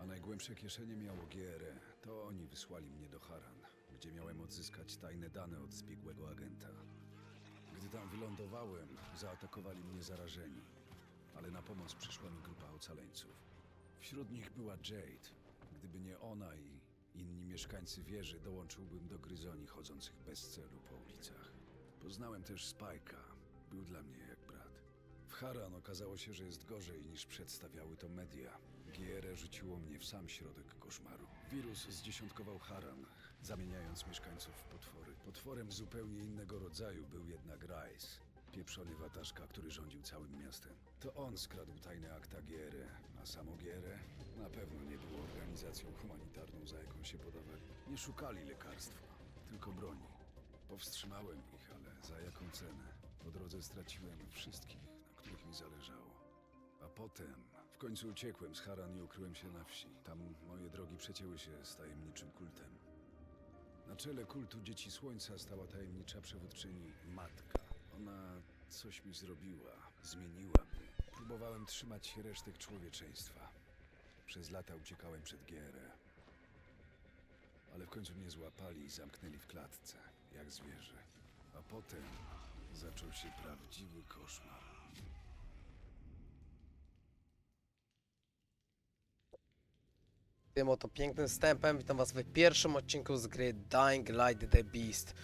A najgłębsze kieszenie miało GRE. To oni wysłali mnie do Haran, gdzie miałem odzyskać tajne dane od zbiegłego agenta. Gdy tam wylądowałem, zaatakowali mnie zarażeni, ale na pomoc przyszła mi grupa ocaleńców. Wśród nich była Jade. Gdyby nie ona i inni mieszkańcy wieży, dołączyłbym do gryzoni chodzących bez celu po ulicach. Poznałem też Spike'a. Był dla mnie jak brat. W Haran okazało się, że jest gorzej niż przedstawiały to media. GR rzuciło mnie w sam środek koszmaru. Wirus zdziesiątkował Haran, zamieniając mieszkańców w potwory. Potworem zupełnie innego rodzaju był jednak Rice. Pieprzony wataszka, który rządził całym miastem. To on skradł tajne akta GR, a samo GR na pewno nie było organizacją humanitarną, za jaką się podawali. Nie szukali lekarstwa, tylko broni. Powstrzymałem ich, ale za jaką cenę? Po drodze straciłem wszystkich, na których mi zależało. A potem w końcu uciekłem z Haran i ukryłem się na wsi. Tam moje drogi przecięły się z tajemniczym kultem. Na czele kultu Dzieci Słońca stała tajemnicza przewódczyni Matka. Ona coś mi zrobiła, zmieniła mnie. Próbowałem trzymać resztek człowieczeństwa. Przez lata uciekałem przed GR. Ale w końcu mnie złapali i zamknęli w klatce, jak zwierzę. A potem zaczął się prawdziwy koszmar. Tym oto pięknym wstępem witam was w pierwszym odcinku z gry Dying Light The Beast.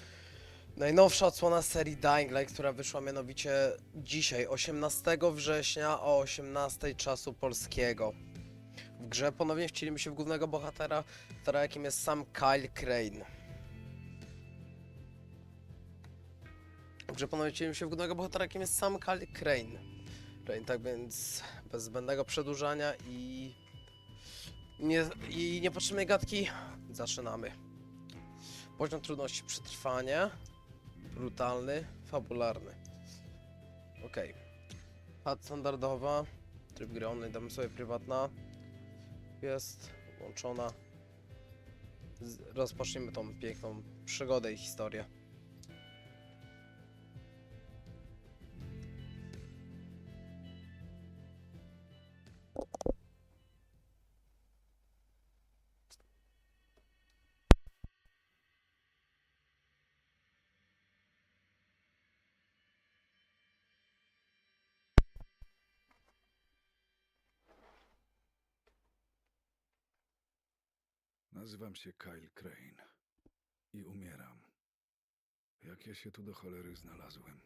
Najnowsza odsłona serii Dying Light, która wyszła mianowicie dzisiaj, 18 września o 18 czasu polskiego. W grze ponownie wcielimy się w głównego bohatera, bohatera jakim jest sam Kyle Crane. W grze ponownie wcielimy się w głównego bohatera jakim jest sam Kyle Crane. Crane, tak więc bez zbędnego przedłużania i nie, I niepotrzebnej gadki. Zaczynamy. Poziom trudności przetrwanie. Brutalny, fabularny. Ok. Pad standardowa. Tryb gry online, damy sobie prywatna. Jest włączona. Rozpocznijmy tą piękną przygodę i historię. Nazywam się Kyle Crane i umieram. Jak ja się tu do cholery znalazłem?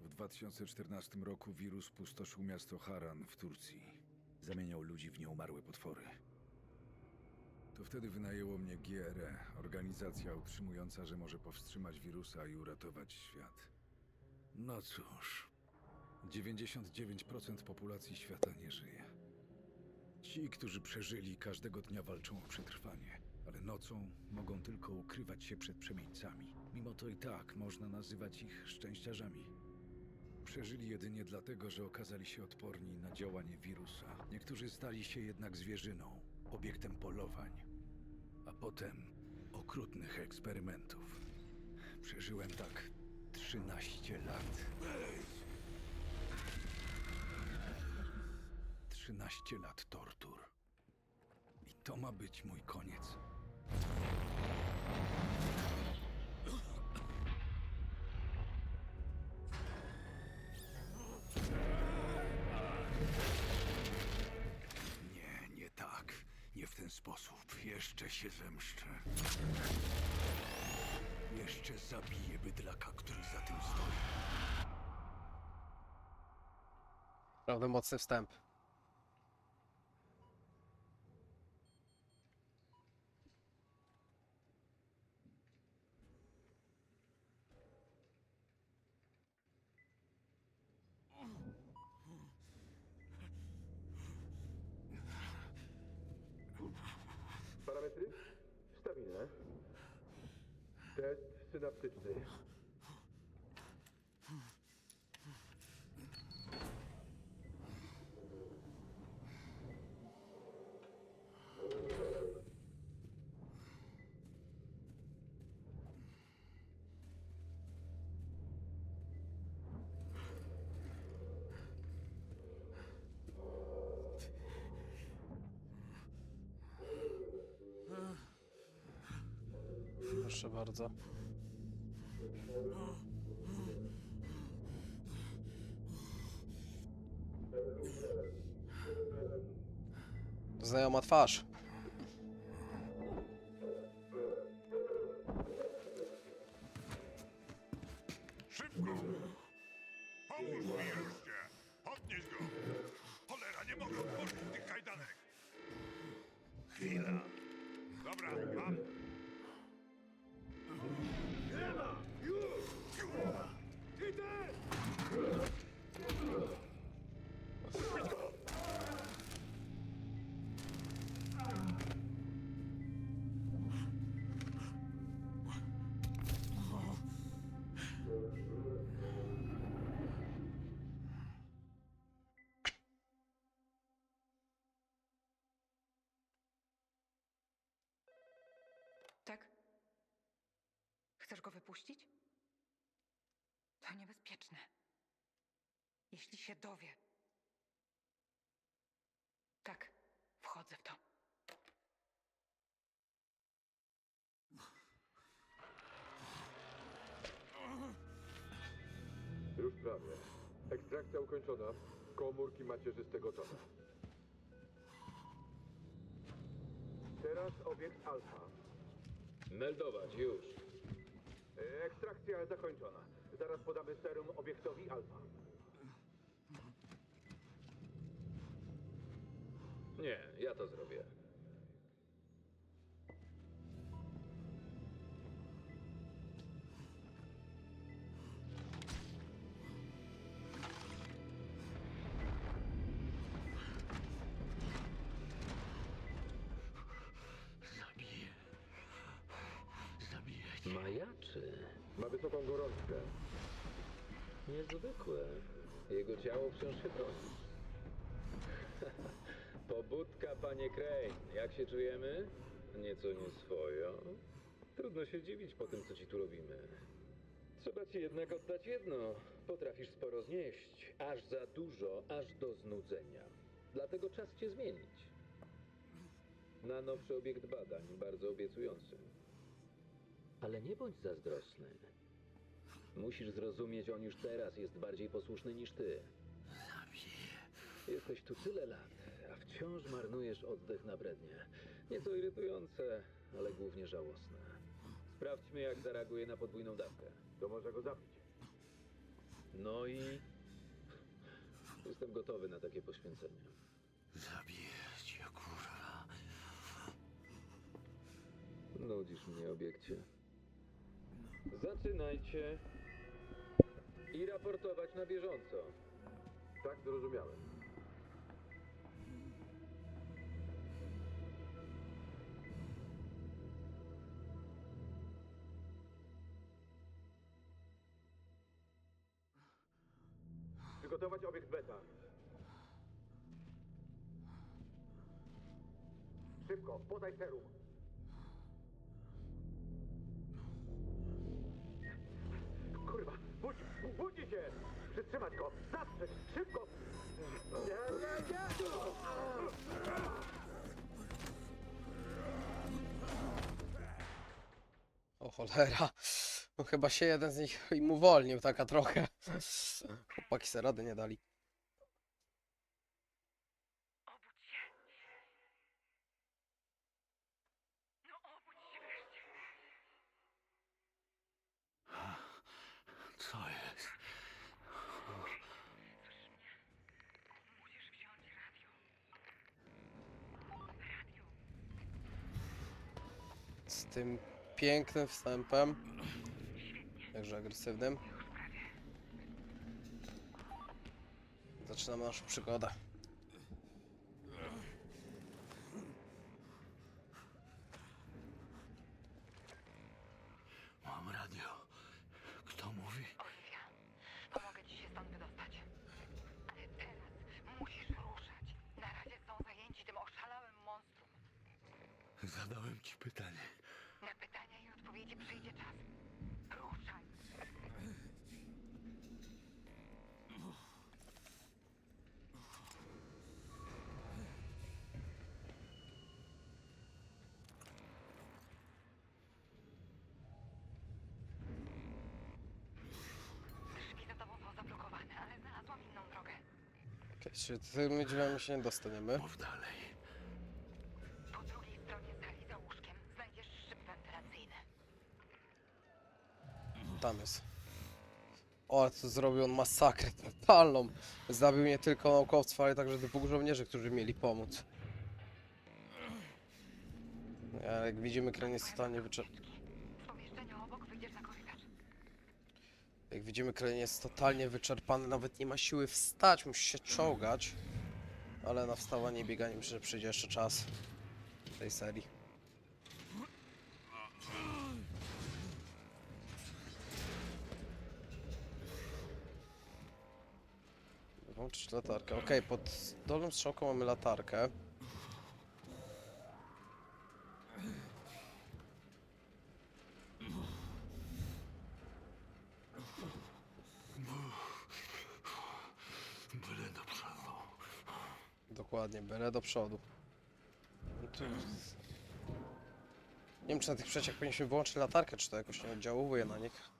W 2014 roku wirus pustoszył miasto Haran w Turcji. Zamieniał ludzi w nieumarłe potwory. To wtedy wynajęło mnie GRE, organizacja utrzymująca, że może powstrzymać wirusa i uratować świat. No cóż, 99% populacji świata nie żyje. Ci, którzy przeżyli, każdego dnia walczą o przetrwanie, ale nocą mogą tylko ukrywać się przed przemieńcami. Mimo to i tak można nazywać ich szczęściarzami. Przeżyli jedynie dlatego, że okazali się odporni na działanie wirusa. Niektórzy stali się jednak zwierzyną, obiektem polowań, a potem okrutnych eksperymentów. Przeżyłem tak 13 lat. 13 lat tortur. I to ma być mój koniec. Nie, nie tak. Nie w ten sposób. Jeszcze się zemszczę. Jeszcze zabiję bydlaka, który za tym stoi. Prawda, mocny wstęp. Test synaptisée. Proszę bardzo. Znajoma twarz. Go wypuścić? To niebezpieczne. Jeśli się dowie. Tak, wchodzę w to. Już prawie. Ekstrakcja ukończona. Komórki macierzyste gotowe. Teraz obiekt alfa. Meldować, już. Ekstrakcja zakończona. Zaraz podamy serum obiektowi alfa. Nie, ja to zrobię. Ma wysoką gorączkę. Niezwykłe. Jego ciało wciąż się broni. Pobudka, panie Crane. Jak się czujemy? Nieco nieswojo. Trudno się dziwić po tym, co ci tu robimy. Trzeba ci jednak oddać jedno. Potrafisz sporo znieść. Aż za dużo, aż do znudzenia. Dlatego czas cię zmienić. Na nowszy obiekt badań, bardzo obiecujący. Ale nie bądź zazdrosny. Musisz zrozumieć, on już teraz jest bardziej posłuszny niż ty. Zabiję. Jesteś tu tyle lat, a wciąż marnujesz oddech na brednie. Nieco irytujące, ale głównie żałosne. Sprawdźmy, jak zareaguje na podwójną dawkę. To może go zabić. No i... Jestem gotowy na takie poświęcenie. Zabiję cię, kurwa. Nudzisz mnie, obiekcie. Zaczynajcie. I raportować na bieżąco. Tak zrozumiałem. Przygotować obiekt beta. Szybko, podaj serum. Budź, budzi się! Przytrzymać go! Zatrzeć! Szybko! Nie, nie, nie! O cholera. No chyba się jeden z nich im uwolnił, taka trochę. Chłopaki se rady nie dali. Obudź się. No obudź się wreszcie. Co jest? Musisz wziąć radio. Radio. Z tym pięknym wstępem. Jakże agresywnym. Zaczynamy naszą przygodę. Mam radio. Kto mówi? Olivia, pomogę ci się stąd wydostać. Ale teraz musisz ruszać. Na razie są zajęci tym oszalałym monstrum. Zadałem ci pytanie. Na pytania i odpowiedzi przyjdzie czas. Ruszaj. Czy tymi drzwiami się nie dostaniemy? Mów dalej. Po drugiej stronie sali za łóżkiem znajdziesz szyb wentylacyjny. Tam jest. O, tu zrobił on masakrę totalną. Zabił nie tylko naukowców, ale także dwóch żołnierzy, którzy mieli pomóc. Ale jak widzimy, kran jest totalnie wyczerpany. Z pomieszczenia obok wyjdziesz na korytarz. Jak widzimy, kran jest totalnie wyczerpany, nawet nie ma siły wstać, musi się czołgać. Ale na wstawanie i bieganie myślę, że przyjdzie jeszcze czas w tej serii. Włączyć latarkę. Okej, pod dolną strzałką mamy latarkę. Dokładnie, byle do przodu. No tu... Nie wiem, czy na tych przeciach powinniśmy wyłączyć latarkę, czy to jakoś nie oddziałuje na nich.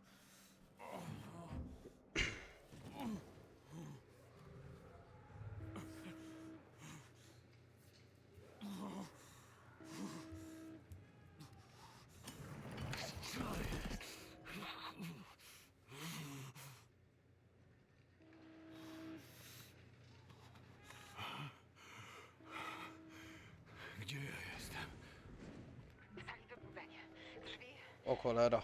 Gdzie ja jestem? W sali wybudzenie. Drzwi O cholera.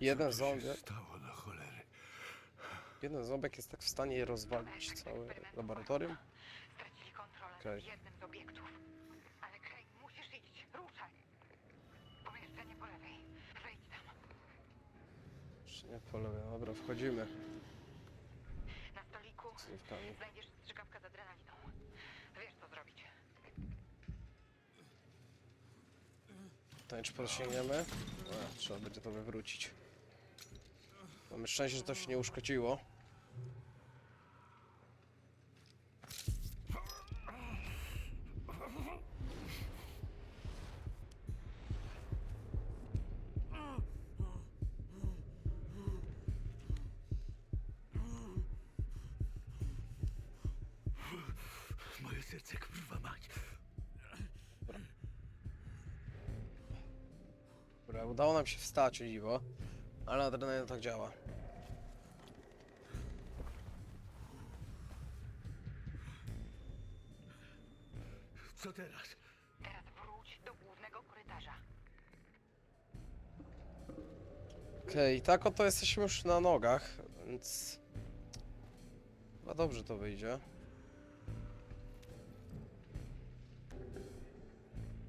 Jeden zombie, stało cholery? jeden zombiak jest tak w stanie je rozwalić całe laboratorium. Stracili kontrolę Okej. nad jednym z obiektów. Ale Crane, musisz iść. Ruszaj. Pomieszczenie po lewej. Wejdź tam. Czy nie po lewej, dobra, wchodzimy. Na stoliku znajdziesz strzykawkę z adrenaliną. Wiesz co zrobić. Posięgniemy? A, trzeba będzie to wywrócić. Mamy szczęście, że to się nie uszkodziło. Dobra, udało nam się wstać, o dziwo. Ale adrenalina tak działa. Co teraz? Teraz wróć do głównego korytarza. Okej, tak oto jesteśmy już na nogach, więc... Chyba dobrze to wyjdzie.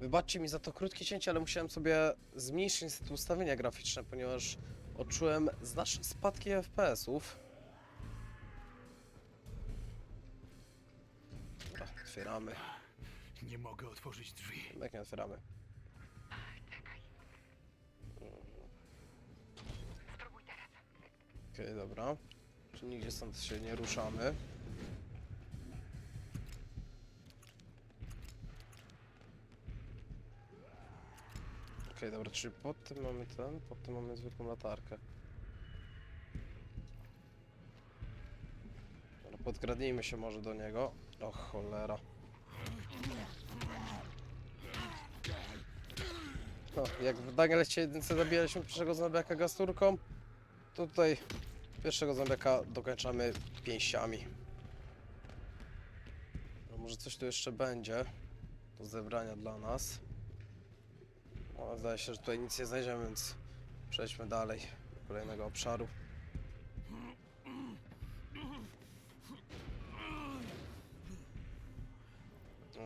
Wybaczcie mi za to krótkie cięcie, ale musiałem sobie zmniejszyć niestety ustawienia graficzne, ponieważ odczułem znaczne spadki FPS-ów. Otwieramy. Nie mogę otworzyć drzwi. Jak nie otwieramy? Czekaj. Spróbuj teraz. Okej, dobra. Czy nigdzie stąd się nie ruszamy? Okej, dobra, czyli pod tym mamy ten, pod tym mamy zwykłą latarkę. Dobra, podkradnijmy się może do niego. O cholera. No, jak w Danielecie jedynce zabijaliśmy pierwszego zombiaka gasturką, to tutaj pierwszego zombiaka dokończamy pięściami. No, może coś tu jeszcze będzie do zebrania dla nas. Ale zdaje się, że tutaj nic nie znajdziemy, więc przejdźmy dalej do kolejnego obszaru.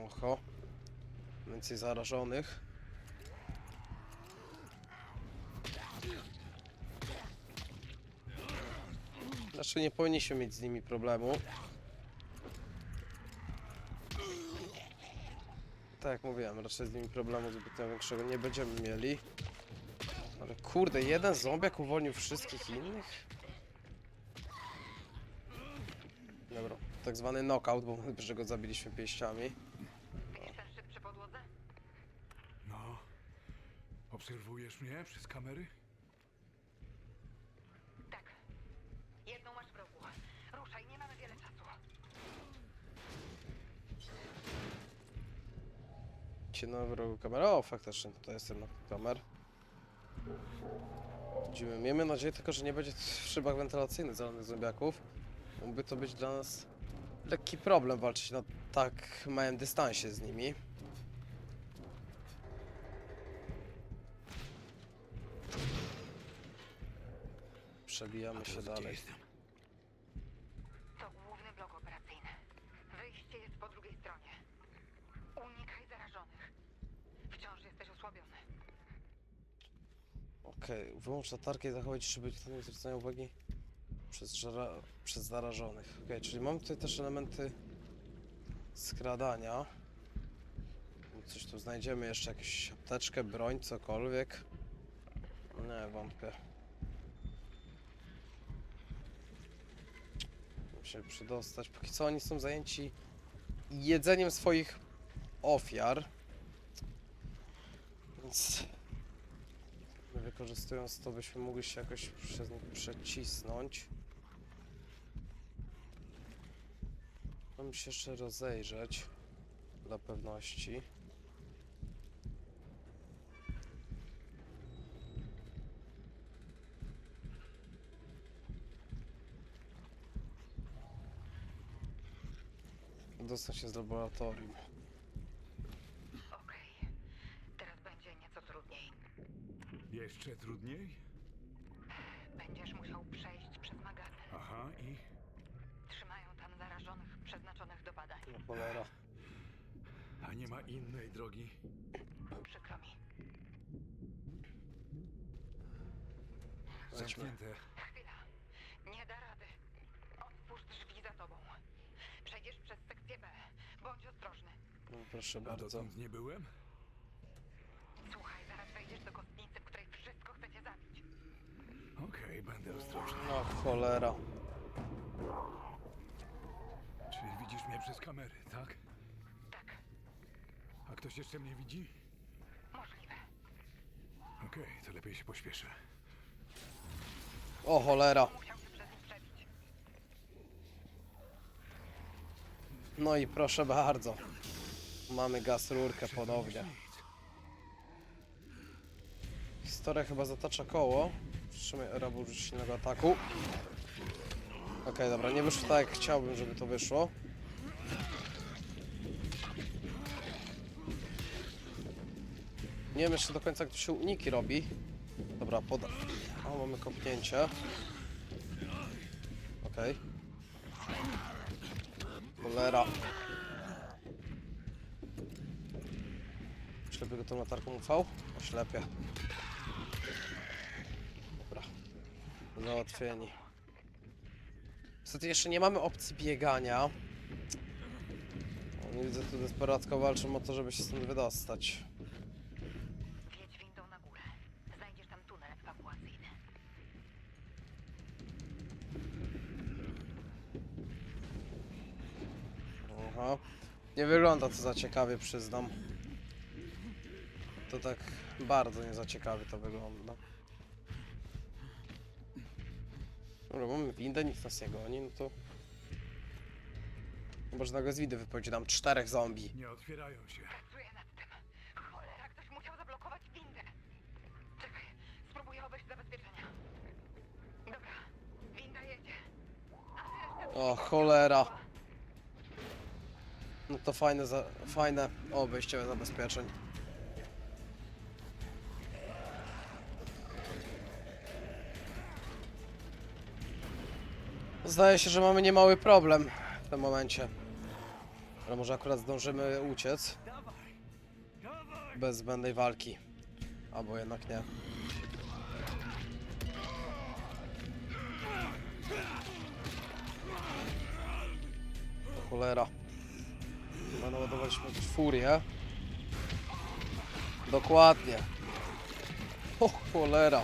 Oho. Więcej zarażonych. Znaczy nie powinniśmy mieć z nimi problemu. Tak jak mówiłem, raczej z nimi problemu zbytnio większego nie będziemy mieli. Ale kurde, jeden zombiak uwolnił wszystkich innych? Dobra, tak zwany knockout, bo my że go zabiliśmy pięściami. Widzisz ten szyb przy podłodze? No. Obserwujesz mnie przez kamery? Tak. Jedną masz w rogu. Ruszaj, nie mamy wiele czasu. Widzieć jedną wrogą kamerę. O, faktycznie, tutaj jest jedna kamer. Widzimy. Miejmy nadzieję tylko, że nie będzie w szybach wentylacyjnych zalanych zombiaków. Mógłby to być dla nas lekki problem walczyć na tak małym dystansie z nimi. Przebijamy się dalej. jestem? To główny blok operacyjny. Wyjście jest po drugiej stronie. Unikaj zarażonych. Wciąż jesteś osłabiony. Okej, wyłącz latarkę i zachowaj ciszę, by nie zwracania uwagi przez, żara- przez zarażonych. Okej, czyli mam tutaj też elementy skradania. Coś tu znajdziemy jeszcze, jakąś apteczkę, broń, cokolwiek. Nie, wątpię. Się przydostać. Póki co oni są zajęci jedzeniem swoich ofiar. Więc Wykorzystując to, byśmy mogli się jakoś przez nich przecisnąć. Mam się jeszcze rozejrzeć dla pewności. Dostać się z laboratorium. Okej. Teraz będzie nieco trudniej. Jeszcze trudniej? Będziesz musiał przejść przez magazyn. Aha, i Trzymają tam zarażonych przeznaczonych do badań. No cholera. a nie ma innej drogi. Przykro mi. Zamknięte. Chwila. Nie da rady. Otwórz drzwi za tobą. Przejdziesz przez sekcję B. Bądź ostrożny. No, proszę A bardzo. dotąd nie byłem? Słuchaj, zaraz wejdziesz do kostnicy, w której wszystko chcecie zabić. Okej, będę ostrożny. No cholera. Czyli widzisz mnie przez kamery, tak? Tak, A ktoś jeszcze mnie widzi? możliwe. Okej, to lepiej się pośpieszę. O cholera. Musiał się przez nich przebić. No i proszę bardzo. Mamy gaz rurkę ponownie. Historia chyba zatacza koło. Wstrzymaj rabur silnego ataku. Okej, dobra, nie wyszło tak jak chciałbym, żeby to wyszło. Nie wiem jeszcze do końca jak tu się uniki robi. Dobra, poda... O, mamy kopnięcie. Okej. Cholera. Ślepię go tą latarką UV? Oślepię. Dobra. Załatwieni. Niestety jeszcze nie mamy opcji biegania. Nie widzę tu desperacko walczą o to, żeby się stąd wydostać. Wjedź windą na górę. Znajdziesz tam tunel ewakuacyjny. Aha. Nie wygląda to za ciekawie, przyznam. To tak bardzo nie za ciekawie to wygląda. Dobra, mamy windę, nikt nas nie goni, no to... Można go z windy wypowiedzieć nam czterech zombie. Nie otwierają się. Pracuję nad tym. Cholera, ktoś musiał zablokować windę. Czekaj, spróbuję obejść zabezpieczenia. Dobra, winda jedzie. A resztę O, cholera. No to fajne, za, fajne obejście zabezpieczeń. Zdaje się, że mamy niemały problem w tym momencie. Ale może akurat zdążymy uciec. Bez zbędnej walki. Albo jednak nie. Cholera. Chyba naładowaliśmy furię. Dokładnie. O cholera.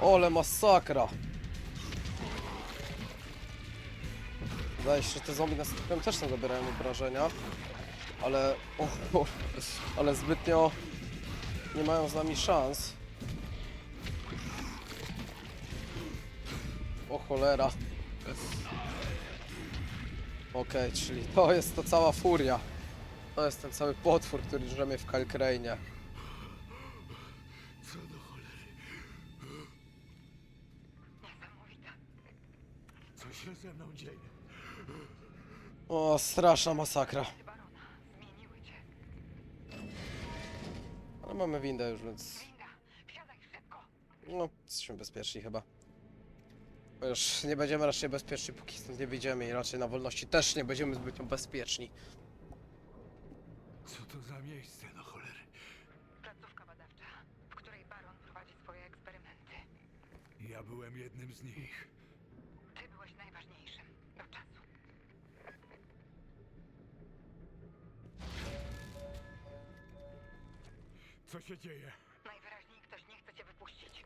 Ole masakra. Wydaje się, że te zombie nas też nie zabierają obrażenia. Ale... O, o, ale zbytnio nie mają z nami szans. O cholera. Okej, czyli to jest to cała furia. To jest ten cały potwór, który drzemie w Kalkrainie. Co do cholery? Niesamowite. Co się ze mną dzieje? O, straszna masakra. Ale mamy windę już, więc... Winda, wsiadaj szybko. No, jesteśmy bezpieczni chyba. Już nie będziemy raczej bezpieczni, póki stąd nie wyjdziemy i raczej na wolności też nie będziemy zbyt bezpieczni. Co to za miejsce do cholery? Placówka badawcza, w której baron prowadzi swoje eksperymenty. Ja byłem jednym z nich. Co się dzieje? Najwyraźniej ktoś nie chce cię wypuścić.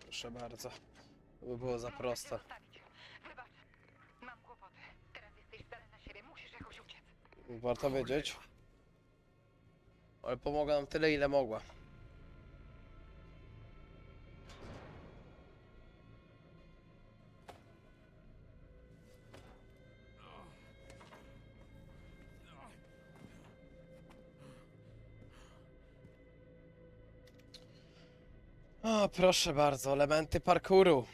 Proszę bardzo. To by było za Muszę cię proste. zostawić. Wybacz. Mam kłopoty. Teraz jesteś zdany na siebie. Musisz jakoś uciec. Warto wiedzieć. Ale pomogła nam tyle, ile mogła. Proszę bardzo, elementy parkouru.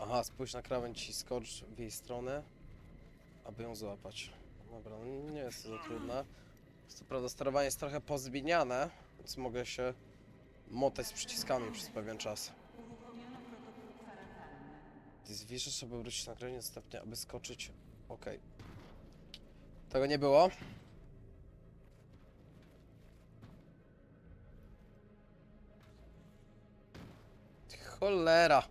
Aha, spójrz na krawędź i skocz w jej stronę, aby ją złapać. Dobra, no nie jest to za trudne. Co prawda sterowanie jest trochę pozmieniane, więc mogę się motać z przyciskami przez pewien czas. Gdy zwieszasz, aby wrócić na grę, następnie, aby skoczyć. Okej. Tego nie było. Cholera.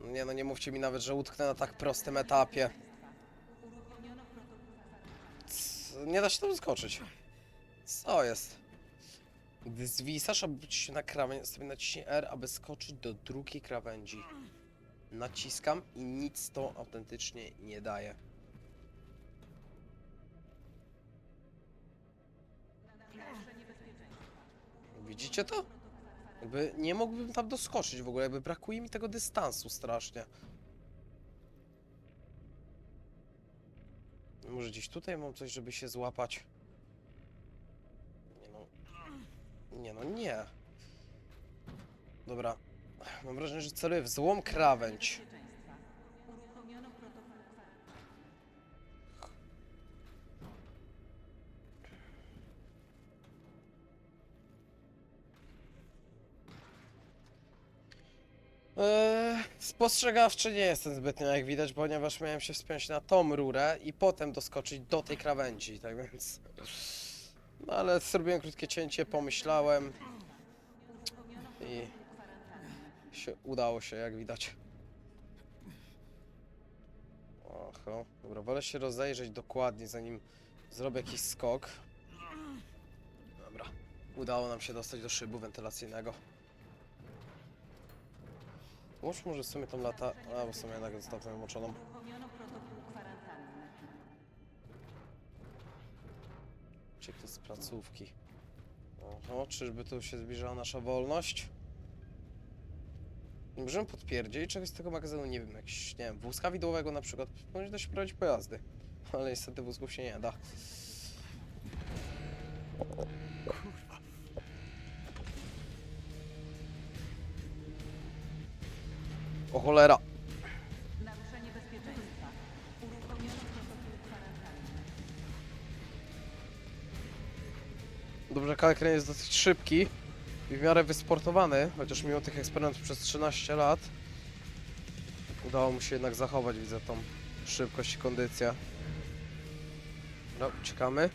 Nie no, nie mówcie mi nawet, że utknę na tak prostym etapie. C- Nie da się tam skoczyć. Co jest? Gdy zwisasz, aby wrócić na krawędź, sobie naciśnij R, aby skoczyć do drugiej krawędzi. Naciskam i nic to autentycznie nie daje. Widzicie to? Jakby nie mógłbym tam doskoczyć w ogóle, jakby brakuje mi tego dystansu strasznie. Może gdzieś tutaj mam coś, żeby się złapać? Nie no. Nie no, nie. Dobra. Mam wrażenie, że celuję w złą krawędź. Spostrzegawczy nie jestem zbytnio, jak widać, ponieważ miałem się wspiąć na tą rurę i potem doskoczyć do tej krawędzi, tak więc... No ale zrobiłem krótkie cięcie, pomyślałem i się udało się, jak widać. Oho, dobra, wolę się rozejrzeć dokładnie, zanim zrobię jakiś skok. Dobra, udało nam się dostać do szybu wentylacyjnego. Łóż może w sumie tą lata... A, bo w sumie jednak zostawiam włączoną. Uciekł z placówki. Oho, czyżby tu się zbliżała nasza wolność? Nie możemy potwierdzić czegoś z tego magazynu, nie wiem, jakiś, nie wiem, wózka widłowego na przykład. Powinno się prowadzić pojazdy. Ale niestety wózków się nie da. O cholera! Dobrze, Kalkren jest dosyć szybki i w miarę wysportowany, chociaż mimo tych eksperymentów przez 13 lat udało mu się jednak zachować, widzę, tą szybkość i kondycję. No, uciekamy.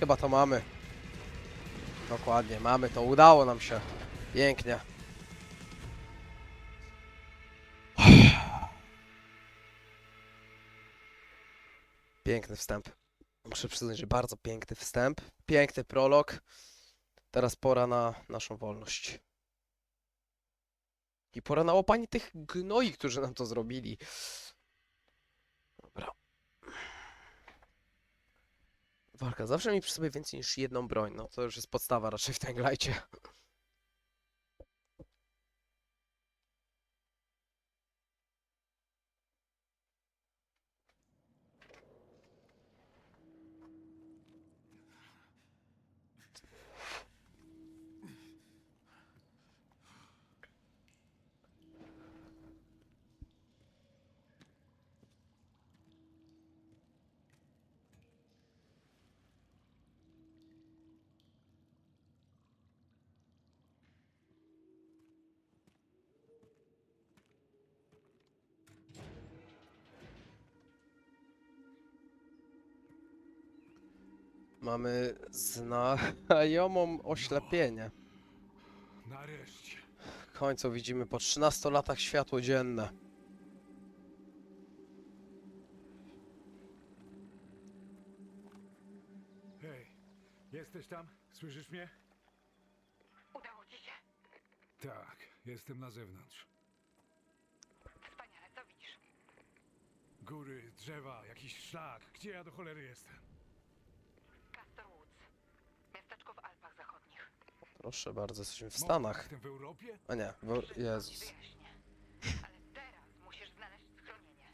Chyba to mamy. Dokładnie, mamy to, udało nam się. Pięknie. Piękny wstęp. Muszę przyznać, że bardzo piękny wstęp, piękny prolog. Teraz pora na naszą wolność. I pora na łapanie tych gnoi, którzy nam to zrobili. Dobra. Walka. Zawsze mi przy sobie więcej niż jedną broń. No to już jest podstawa raczej w Tanglajcie. Mamy znajomą oślepienie. Nareszcie. W końcu widzimy po 13 latach światło dzienne. Hej, jesteś tam? Słyszysz mnie? Udało ci się? Tak, jestem na zewnątrz. Wspaniale, co widzisz? Góry, drzewa, jakiś szlak. Gdzie ja do cholery jestem? Proszę bardzo, jesteśmy w Stanach. Jestem w Europie? A nie, w... Wszystko ci Jezus. wyjaśnię. Ale teraz musisz znaleźć schronienie.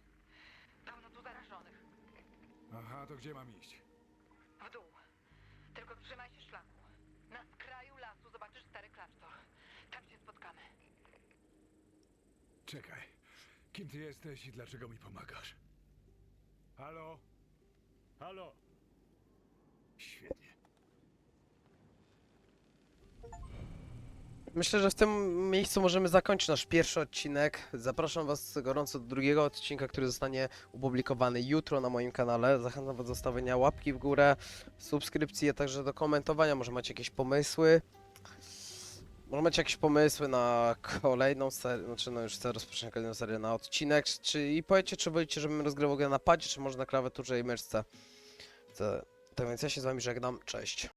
Pełno tu zarażonych. Aha, to gdzie mam iść? W dół. Tylko trzymaj się szlaku. Na skraju lasu zobaczysz stary klasztor. Tam się spotkamy. Czekaj. Kim ty jesteś i dlaczego mi pomagasz? Halo? Halo? Myślę, że w tym miejscu możemy zakończyć nasz pierwszy odcinek. Zapraszam Was gorąco do drugiego odcinka, który zostanie opublikowany jutro na moim kanale. Zachęcam Was do zostawienia łapki w górę, subskrypcji, a także do komentowania. Może macie jakieś pomysły. Może macie jakieś pomysły na kolejną serię, znaczy no już chcę rozpocząć kolejną serię na odcinek, czy i powiedzcie, czy wolicie, żebym rozgrywał grę na padzie, czy może na klawiaturze i myszce. Chcę- Tak więc ja się z Wami żegnam, cześć.